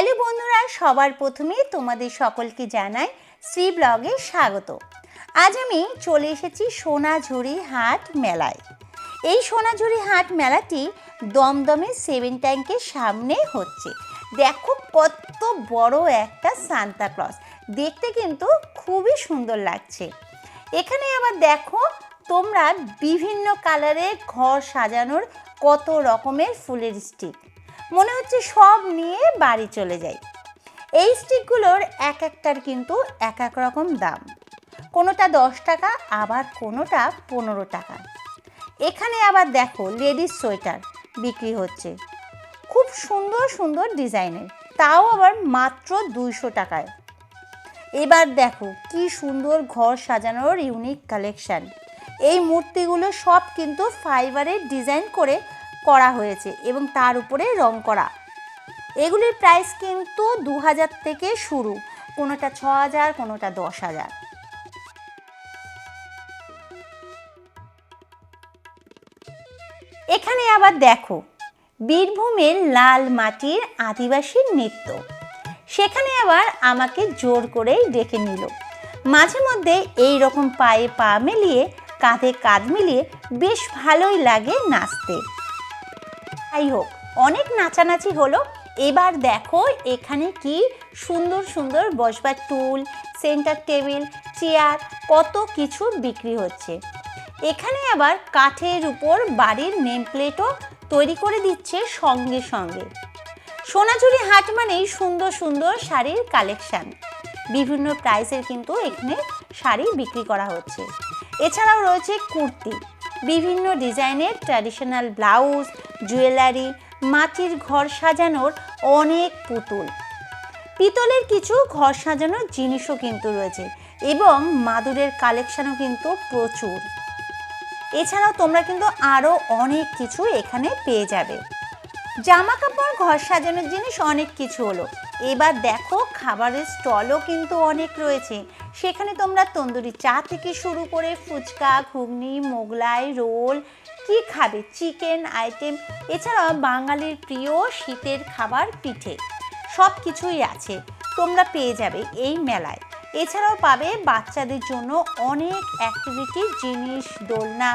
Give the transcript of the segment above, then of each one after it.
Hello বন্ধুরা, সবার প্রথমে তোমাদের সকলকে জানাই শ্রী ব্লগে স্বাগত। আজ আমি চলে এসেছি সোনাঝুরি হাট মেলায়। এই সোনাঝুরি হাট মেলাটি দমদমে সেভেন ট্যাঙ্কের সামনে হচ্ছে। দেখো কত বড় একটা সান্তা ক্লজ। দেখতে কিন্তু খুবই সুন্দর লাগছে। এখানে আবার দেখো তোমরা বিভিন্ন কালারের ঘর সাজানোর কত রকমের ফুলের স্টিক। মনে হচ্ছে সব নিয়ে বাড়ি চলে যাই। এই স্টিকগুলোর এক একটার কিন্তু এক এক রকম দাম। কোনোটা দশ টাকা, আবার কোনোটা পনেরো টাকা। এখানে আবার দেখো লেডিস সোয়েটার বিক্রি হচ্ছে। খুব সুন্দর সুন্দর ডিজাইনের, তাও আবার মাত্র দুইশো টাকায়। এবার দেখো কি সুন্দর ঘর সাজানোর ইউনিক কালেকশান। এই মূর্তিগুলো সব কিন্তু ফাইবারের ডিজাইন করে করা হয়েছে এবং তার উপরে রং করা। এগুলির প্রাইস কিন্তু দু হাজার থেকে শুরু, কোনোটা ছ হাজার কোনোটা দশ হাজার এখানে আবার দেখো, বীরভূমের লাল মাটির আদিবাসী নৃত্য। সেখানে আবার আমাকে জোর করেই ডেকে নিল। মাঝে মধ্যে এই রকম পায়ে পা মিলিয়ে, কাঁধে কাঁধ মিলিয়ে বেশ ভালোই লাগে নাচতে। যাই হোক, অনেক নাচানাচি হলো। এবার দেখো এখানে কি সুন্দর সুন্দর বসবার টুল সেন্টার টেবিল চেয়ার কত কিছু বিক্রি হচ্ছে। এখানে আবার কাঠের উপর বাড়ির নেম প্লেটও তৈরি করে দিচ্ছে সঙ্গে সঙ্গে। সোনাঝুরি হাট মানেই সুন্দর সুন্দর শাড়ির কালেকশান বিভিন্ন প্রাইসের কিন্তু এখানে শাড়ি বিক্রি করা হচ্ছে। এছাড়াও রয়েছে কুর্তি। বিভিন্ন ডিজাইনের ট্র্যাডিশনাল ব্লাউজ, জুয়েলারি, মাটির ঘর সাজানোর অনেক পুতুল। পিতলের কিছু ঘর সাজানোর জিনিসও কিন্তু রয়েছে এবং মাদুরের কালেকশানও কিন্তু প্রচুর। এছাড়াও তোমরা কিন্তু আরও অনেক কিছু এখানে পেয়ে যাবে। জামা কাপড় ঘর সাজানোর জিনিস অনেক কিছু হলো। এবার দেখো খাবারের স্টলও কিন্তু অনেক রয়েছে। সেখানে তোমরা তন্দুরি চা থেকে শুরু করে ফুচকা, ঘুগনি, মোগলাই, রোল, কি খাবে? চিকেন, আইটেম, এছাড়াও বাঙালির প্রিয় শীতের খাবার পিঠে সব কিছুই আছে। তোমরা পেয়ে যাবে এই মেলায়। এছাড়াও পাবে বাচ্চাদের জন্য অনেক অ্যাক্টিভিটি জিনিস, দোলনা।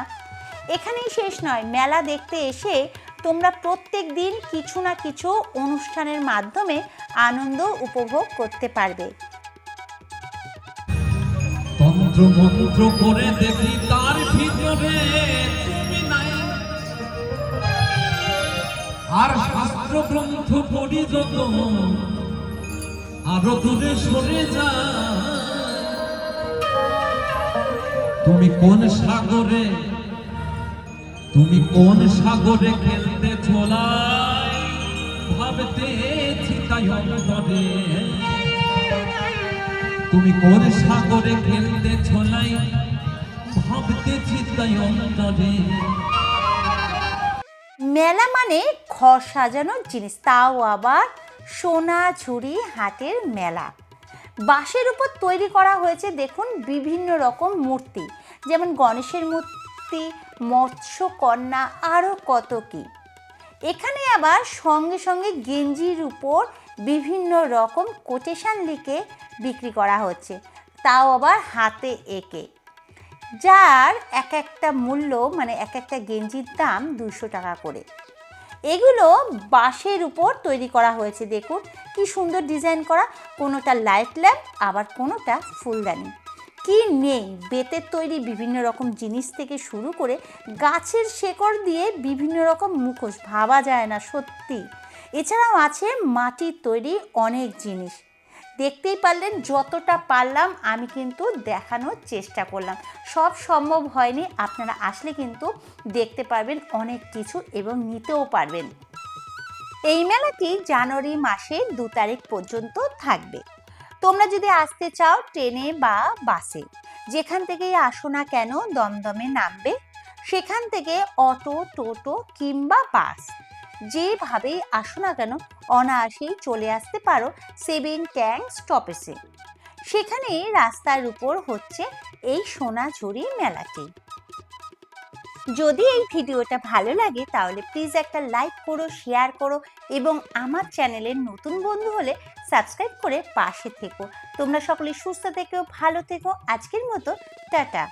এখানেই শেষ নয়, মেলা দেখতে এসে তোমরা প্রত্যেক দিন কিছু না কিছু অনুষ্ঠানের মাধ্যমে আনন্দ উপভোগ করতে পারবে। তন্ত্র মন্ত্র করে দেখি তার ভিতরে আর শাস্ত্র গ্রন্থ পড়ি যত, আরও দূরে সরে যা তুমি কোন সাগরে, তুমি কোন সাগরে খেলতে চলাই? ভাবতেছি তাই অন্তরে। তুমি কোন সাগরে খেলতে ছোলাই ভাবতেছি তাই অন্তরে। মেলা মানে ঘর সাজানোর জিনিস, তাও আবার সোনা ঝুড়ি, হাটের মেলা। বাঁশের উপর তৈরি করা হয়েছে দেখুন বিভিন্ন রকম মূর্তি, যেমন গণেশের মূর্তি, মৎস্যকন্যা আরও কত কি। এখানে আবার সঙ্গে সঙ্গে গেঞ্জির উপর বিভিন্ন রকম কোটেশান লিখে বিক্রি করা হচ্ছে, তাও আবার হাতে এঁকে। যার এক একটা মূল্য মানে এক একটা গেঞ্জির দাম দুশো টাকা করে। এগুলো বাঁশের উপর তৈরি করা হয়েছে, দেখুন কি সুন্দর ডিজাইন করা। কোনোটা লাইট ল্যাম্প, আবার কোনোটা ফুলদানি। কি নেই, বেতের তৈরি বিভিন্ন রকম জিনিস থেকে শুরু করে গাছের শেকড় দিয়ে বিভিন্ন রকম মুখোশ, ভাবা যায় না সত্যি। এছাড়াও আছে মাটির তৈরি অনেক জিনিস। দেখতেই পারলেন যতটা পারলাম আমি কিন্তু দেখানোর চেষ্টা করলাম। সব সম্ভব হয়নি, আপনারা আসলে কিন্তু দেখতে পারবেন অনেক কিছু এবং নিতেও পারবেন। এই মেলাটি জানুয়ারি মাসের দু তারিখ পর্যন্ত থাকবে। তোমরা যদি আসতে চাও ট্রেনে বা বাসে, যেখান থেকেই আসো না কেন দমদমে নামবে, সেখান থেকে অটো, টোটো কিংবা বাস। যেভাবেই আসো না কেন, অনায়াসেই চলে আসতে পারো সেভেন ট্যাঙ্ক স্টপেজে। সেখানে রাস্তার উপর হচ্ছে এই সোনা সোনাঝুরি মেলাটি। যদি এই ভিডিওটা ভালো লাগে, তাহলে প্লিজ একটা লাইক করো শেয়ার করো এবং আমার চ্যানেলের নতুন বন্ধু হলে সাবস্ক্রাইব করে পাশে থেকো। তোমরা সকলে সুস্থ থেকো, ভালো থেকো। আজকের মতো, টাটা।